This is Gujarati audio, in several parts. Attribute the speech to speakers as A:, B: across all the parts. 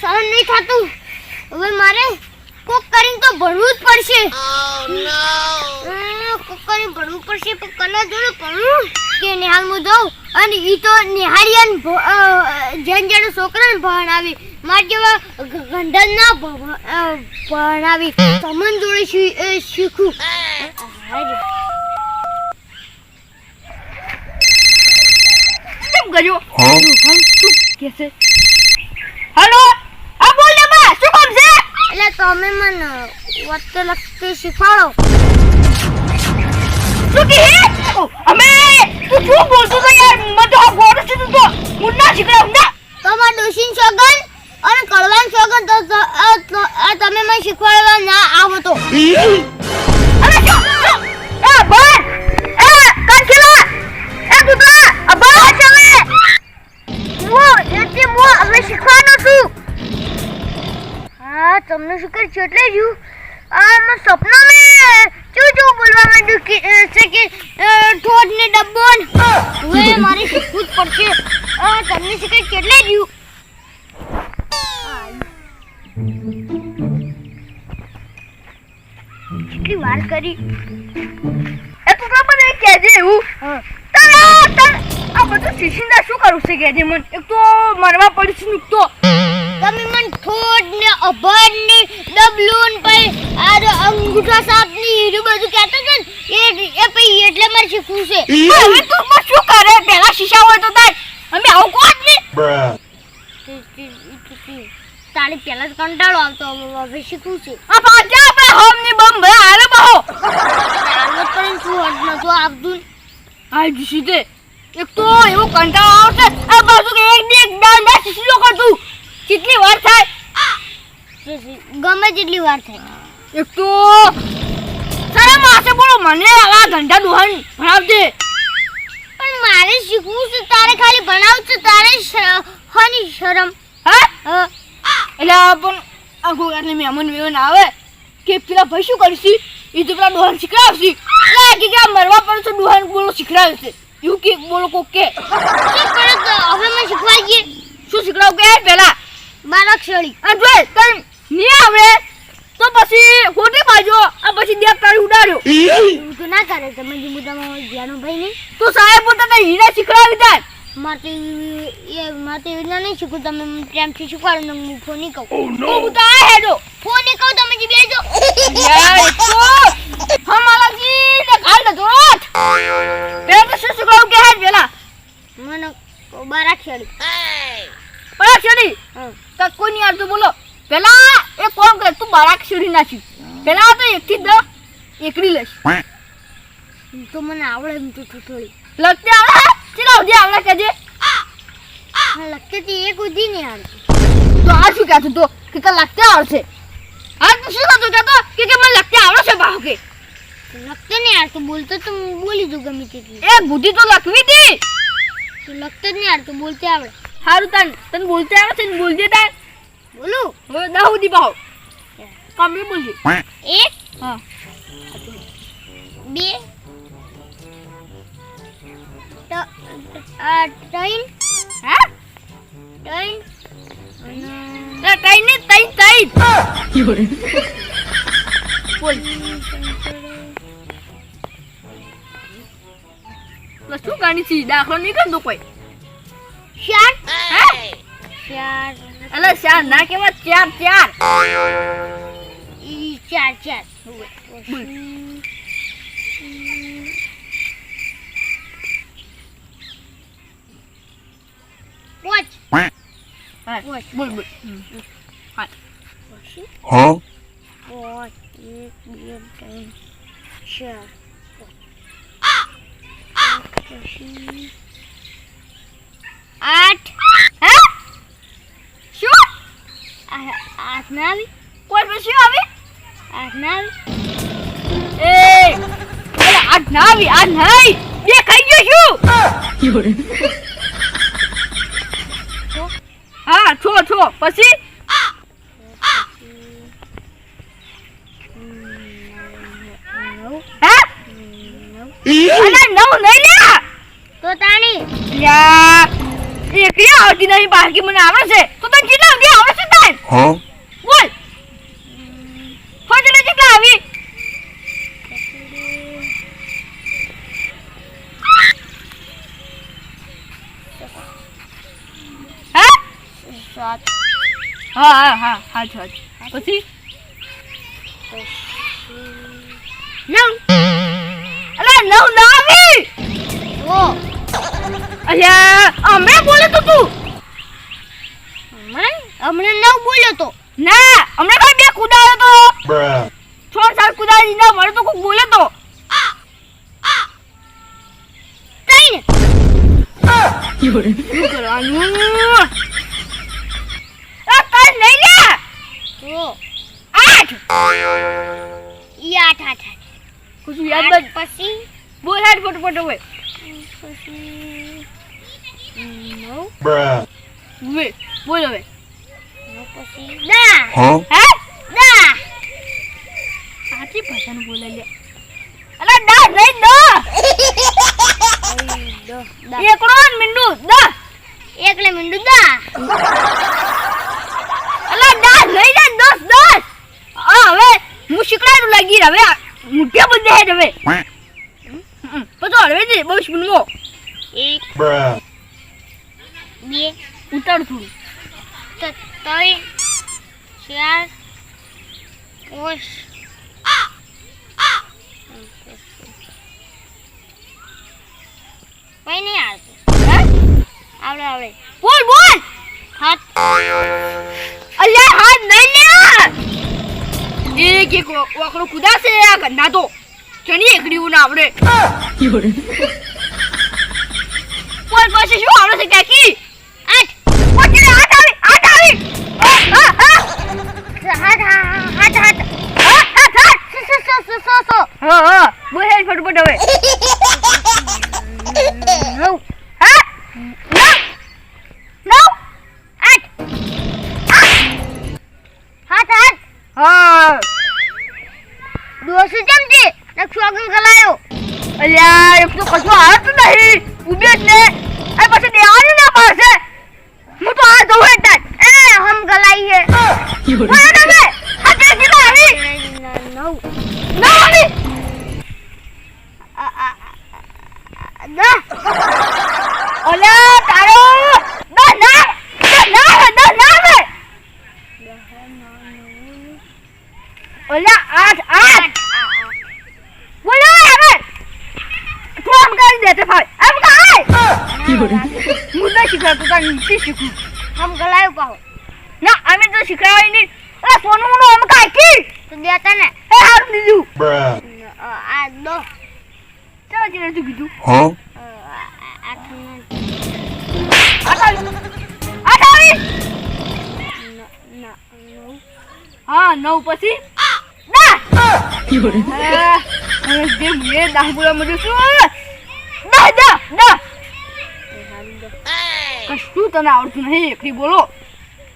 A: સહન નહીં થતું. હવે મારે કોક કરીને તો ભણવું જ પડશે. કોક કરીને ભણવું પડશે પણ કલા જોડે ભણવું કે નિહાલ હું જાઉં? અને એ તો નિહાળિયાને જેન જેને છોકરાને ભણાવી. મારા જેવા ગંધન ના ભણાવી. સમન જોડે શીખું.
B: છે હલો આ બોલ ને બા શું કામ છે
A: એટલે તમે મને વાંચતે લખતે શીખવાડો.
B: અમે તું શું બોલતો તો યાર? મને તો આ છું તું તો મુન્ના શીખડે મુન્ના
A: તમાર ડોશીન શોગન અને કળવાન શોગન તો તમે મને શીખવાડવા ના આવો તો.
B: અરે શું? એ બોલ. એ કાંચલા. એ દુધા અબા ચલે
A: મો એટલે મો હવે શીખવાનો છું. હા તમને શું કરે છે? એટલે જ આ મેં સપના મેં ચૂ ચૂ બોલવા માંડ્યું કે છે કે ઠોઠ ને ડબ્બો હવે મારે શીખવું જ પડશે. આ તમને શીખે કેટલે એટલે કેટલી વાર કરી.
B: એ તું તો મને કહેજે એવું. તાર આ બધું શીશીંદા શું કરું છે કહેજે મને? એક તો મરવા પડશે નુકતો
A: તમે મને ઠોઠ ને અભર ને ડબલું પછી આ જો અંગૂઠા સાપની હીરું બધું કહેતો છે ને એ એ પછી એટલે મારે શીખવું છે.
B: હવે તું પણ શું કરે? પેલા શીશા હોય તો તાર. અમે આવું કોણ ને.
A: તારે પેલા પહેલા જ કંટાળો આવતો હવે હવે શીખવું છે.
B: આ પાછા આપણે હોમની બમ હાલે બહો.
A: હાલો પણ શું હટ તો આવતું.
B: આ જીસી એક તો એવો કંટાળો આવશે. આ બાજુ કે એક ને એક દાંડા શીશી શીશો કરતું. કેટલી વાર થાય?
A: ગમે તેટલી વાર થાય.
B: એક તો તારે માથે બોલો મને આ ધંધા દુહાન ભણાવજે.
A: પણ મારે શીખવું છે તારે ખાલી ભણાવ છે તારે હની શરમ.
B: હા? એટલે પણ આ કોઈ એટલે મહેમાન વેવન આવે કે પેલા ભાઈ શું કરશી? એ તો પેલા ડોહાન શીખડાવશી. એટલે કે આ મરવા પર તો ડોહાન બોલો શીખડાવશે. એવું કે બોલો કો.
A: કે હવે મને શીખવાડીએ
B: શું શીખડાવ કે? પેલા.
A: બારાક્ષળી
B: આ જો તને નહીં આવડે? તો પછી ખોટી બાજુ આ પછી દેખ તારી ઉડાડ્યો.
A: એવું તો ના કરે તમે જે મુદ્દામાં ધ્યાનો ભાઈ નહીં.
B: તો સાહેબ પોતાના હીરા શીખડાવી દે
A: માટે તો એ માટે તો રીતના નહીં શીખવું તમે પ્રેમથી શીખવાડો ને હું ફોન નહીં કહું
B: તો હું તો આ હેડો.
A: ફોન નહીં કહું તમે જે બેજો.
B: એક તો. હમારા ને ગાલ દે તો શું શીખવાડું કે હેડ પેલા.
A: મને બારા
B: ખેડી બારા
A: ખેડી
B: તો કોઈ નહીં આવતું બોલો. પેલા એ કોમ કર તું બરાક છડી નાખી. પેલા તો એક થી દસ એકડી લઈશ.
A: તો મને આવડે એમ તો થોડી
B: લગતી આવડે ચીલા સુધી આવડે કેજે
A: લગતી તે એક ઉધી નહીં આવડતી.
B: તો આ શું કહેતું તો કે કે લગતી આવડશે. હા તું શું કહેતું કહેતો? કે કે મને લગતી આવડે છે બાહુ કે.
A: લગતી નહીં આવડતું બોલતો તો હું બોલી દઉં ગમે તેટલી.
B: એ બુદ્ધિ તો લખવી હતી
A: તો લગતે જ નહીં આવડતું બોલતે આવડે.
B: સારું તન તને બોલતે આવે છે ને બોલજે તાર
A: બોલું.
B: હવે દહ દી બાહુ કમી બોલજે.
A: એક
B: હા.
A: બે ત- આ ત્રણ.
B: હા?
A: ત્રણ. અને
B: તે તઈ ને તઈ તઈ બોલ. બસ શું ગાણી છે? દાખલો નહીં કરતો કોઈ.
A: ચાર
B: હા?
A: ચાર
B: એટલે ચાર ના કેવા ચાર ચાર.
A: ઈ ચાર ચાર. પાંચ
B: હા, બોલ. બોલ હા?
A: પાંચ એક બે ત્રણ ચાર. પછી
B: અરે આ નહીં. બે ખાઈ ગયો શું હા છો છો. પછી?
A: નવ
B: હે?
A: નવ
B: નવ નહીં લે?
A: તો તાણી.
B: યા એકલી આવતી નહીં બાકી મને આવે છે. તો તને કેટલા સુધી આવડે છે તાન?
C: Huh?
B: હા હા હા હા છો પછી? નવ. અલા નવ ના આવી
A: ઓ.
B: અલ્યા અમે બોલે તો તું?
A: હમણાં? હમણાં નવ બોલ્યો તો.
B: ના હમણાં ભાઈ બે કુદાયો તો. છ સાત કુદાઈ ના મળે તો કોઈ બોલ્યો તો.
A: ત્રણ
B: શું કરવાનું આ કાલ લઈ લે
A: ઓ
B: આઠ.
A: ઈ આઠ આઠ આઠ.
B: કુછ યાદ
A: આઠ પછી?
B: બોલ હાડ ફોટો ફોટો હોય
A: પછી નવ.
B: વે બોલ હવે.
A: પછી
C: ના?
B: હે
A: દા
B: આટલી ભાષાનું બોલે લે અલા દા નહીં દા
A: દા
B: એકડો ને મીંડુ દા
A: એકલે મીંડું દા
B: અલા દા નહીં દે દસ દસ આ હવે હું લાગી હવે મુઠ્ઠે બધે હેડ હવે. પછી હળવે દે બહુ સ્પૂનમાં
A: એક. બે
B: ઉતાર થોડું.
A: ત- ત્રણ ચાર પાંચ. કઈ નહીં આવતું
B: હે?
A: આવડે આવડે.
B: બોલ બોલ.
A: હાથ.
B: અલ્યા હાથ નહીં લે. એક એક વાકડો કુદાશે આ ગંડા તો. ચણી એકડી ના આવડે. બોલ પછી શું આવડે છે કાકી? હા હા. બોલ હેડ ફટફટ હવે. કશું આવડતું નહીં. ઊભી જ એ પછી દેવાની ના પાસે. હું તો આ જોઉં એટલે.
A: એ હમ ગલાઈ હે.
B: આવી.
A: નવ
B: ના આવી
A: દસ.
B: તારો. ના ના ના ના ના ના આવે આઠ આઠ બોલો હવે તું આમ કરી દે તે ભાઈ આમ કાય હું નહીં શીખવાડતું તાર નીચે શીખું
A: હમ ગલાયો પાહો
B: ના અમે તો શીખવાય નહીં અરે સોનું મોનું આમ કાય કી
A: તો દેતા ને
B: એ હારું દીધું
C: Bruh.
A: આ- આ દો
B: ચાલો ચીને તું કીધું
C: Huh?
A: આ- આ- આઠ નવ
B: આઠ આવી આઠ આવી
A: ન- ન- નવ
B: હા નવ પછી દા હા, હવે જે મેં દાહ બોલા મળ્યું છું દા દા દા કશું તને આવડતું નહીં એકલી બોલો.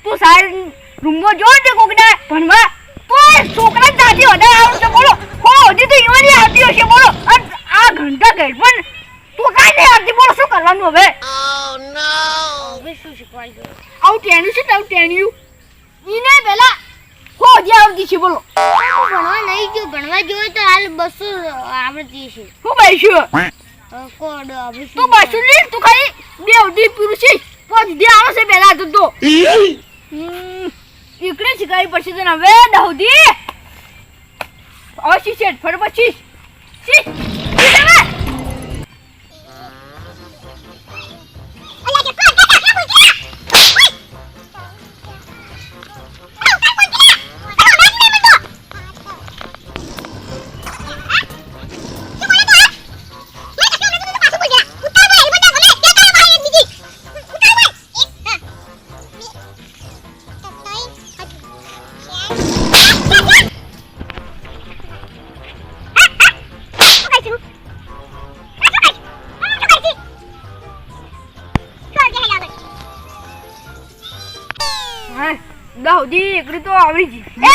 B: તું સારી રૂમમાં જો છે કોકને ભણવા? તો છોકરા દાદી વધારે આવડશે બોલો. હો હજી તો ઈવાની આવતી હશે બોલો. આ ઘંટા ગઈ પણ તું કાંઈ નહીં આવતી બોલો શું કરવાનું હવે?
A: હવે શું શીખવાડજો
B: આવું ટેણ્યું છે તારું ટેણ્યું. ઈને પેલા હો હજી આવડતી છે બોલો.
A: ભણવા નહીં ગયો. ભણવા જોઈએ તો હાલ બસો આવડતી છે.
B: બેસ્યું
A: કોડ શું
B: તું બસું તું ખાલી બે ઉડી પીરું છે. પાંચ દી આવે છે પહેલા તું તો. હમ, એકડે શીખવાડી પડશે તને. હવે દાઉદી હવે શી છે? દાઉદી એકડી તો આવડી જી એ!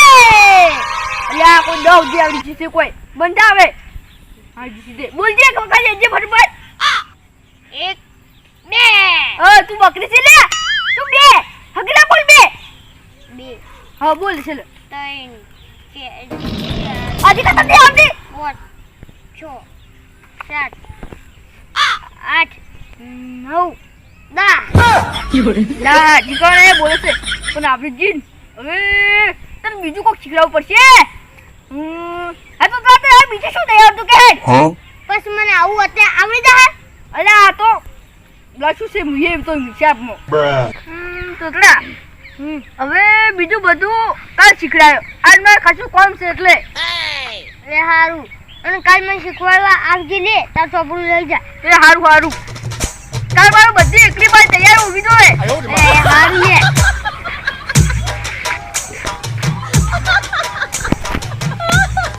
B: અલ્યા કોઈ દાઉદી આવડી જી છે કોઈ. બંધ આવે. હા જી દે બોલજે જે ફટફટ.
A: એક બે.
B: ઓ તું બકરી છે લે. તું બે. હગલા બોલ બે.
A: બે.
B: હા બોલ છે લે.
A: ત્રણ ચાર
B: હજી તો તમને આવતી?
A: પાંચ છ સાત આઠ નવ.
B: દા દા એ બોલે છે. પણ આપણે જીન હવે તને બીજું કોક શીખડાવવું પડશે? હમ, હા તો આ બીજું શું નહીં આવતું કે?
A: બસ મને આવું અત્યારે આવડી જાય
B: અલે આ તો લાશું છે મુએ તો હિસાબમાં? તોતડા હવે બીજું બધું કાલ શીખડાયો. આજ મારે ખાસું કોમ છે એટલે.
A: એ સારું અને કાલ મને શીખવાડવા આવજે લે તાર ચોપડું લઈ જા.
B: એ હારું હારું. કાલ મારું બધી એકલી બાર તૈયાર ઊભી જોવે
A: એ સારું લે.